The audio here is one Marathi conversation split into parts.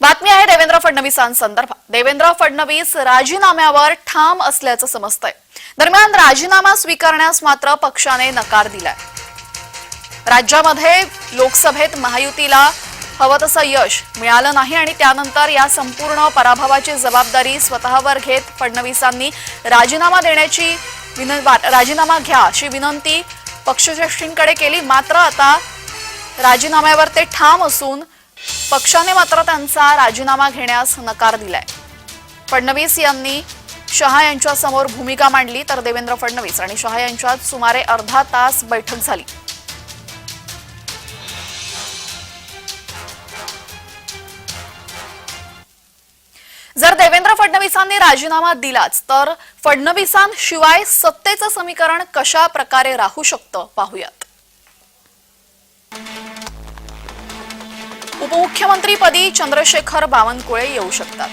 बातमी आहे देवेंद्र फडणवीसांसंदर्भात. देवेंद्र फडणवीस राजीनाम्यावर ठाम असल्याचं समजतंय. दरम्यान राजीनामा स्वीकारण्यास मात्र पक्षाने नकार दिलाय. राज्यामध्ये लोकसभेत महायुतीला हवं तसं यश मिळालं नाही आणि त्यानंतर या संपूर्ण पराभवाची जबाबदारी स्वतःवर घेत फडणवीसांनी राजीनामा देण्याची विन- वा- राजीनामा घ्या अशी विनंती पक्षश्रेष्ठींकडे केली. मात्र आता राजीनाम्यावर ते ठाम असून पक्षाने मात्र त्यांचा राजीनामा घेण्यास नकार दिलाय. फडणवीस यांनी शहा यांच्यासमोर भूमिका मांडली तर देवेंद्र फडणवीस आणि शहा यांच्यात सुमारे अर्धा तास बैठक झाली. जर देवेंद्र फडणवीसांनी राजीनामा दिलाच तर फडणवीसांशिवाय सत्तेचं समीकरण कशा प्रकारे राहू शकतं पाहूयात. उपमुख्यमंत्रीपदी चंद्रशेखर बावनकुळे येऊ शकतात.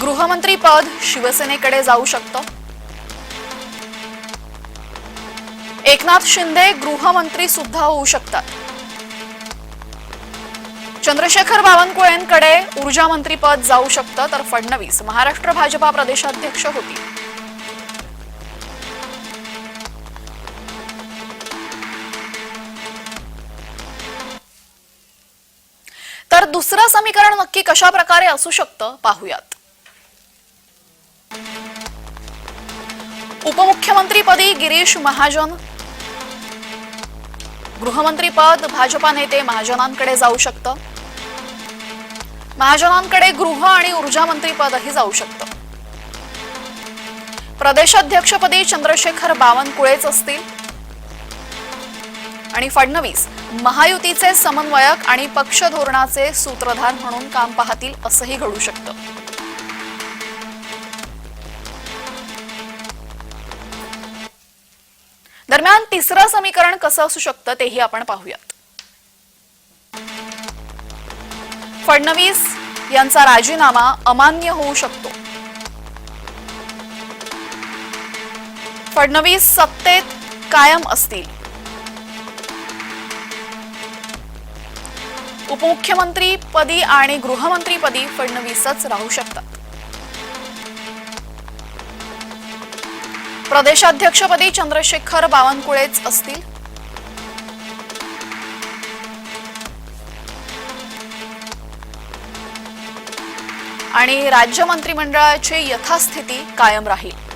गृहमंत्री पद शिवसेनेकडे जाऊ शकतं. एकनाथ शिंदे गृहमंत्री सुद्धा होऊ शकतात. चंद्रशेखर बावनकुळेंकडे ऊर्जा मंत्रीपद जाऊ शकतं तर फडणवीस महाराष्ट्र भाजपा प्रदेशाध्यक्ष होतील. तर दुसरं समीकरण नक्की कशा प्रकारे असू शकतं पाहूयात. उपमुख्यमंत्रीपदी गिरीश महाजन गृहमंत्रीपद भाजपा नेते महाजनांकडे जाऊ शकतं? महाजनांकडे गृह आणि ऊर्जा मंत्रीपदही जाऊ शकतं. प्रदेशाध्यक्षपदी चंद्रशेखर बावनकुळेच असतील. आणि फडणवीस महायुतीचे समन्वयक आणि पक्ष धोरणाचे सूत्रधार म्हणून काम पाहतील असंही घडू शकतं. दरम्यान तिसरं समीकरण कसं असू शकतं तेही आपण पाहूयात. फडणवीस यांचा राजीनामा अमान्य होऊ शकतो. फडणवीस सत्तेत कायम असतील. उपमुख्यमंत्री पदी आणि गृहमंत्रीपदी फडणवीसच राहू शकतात. प्रदेशाध्यक्षपदी चंद्रशेखर बावनकुळेच असतील. आणि राज्य मंत्रिमंडळाची यथास्थिती कायम राहील.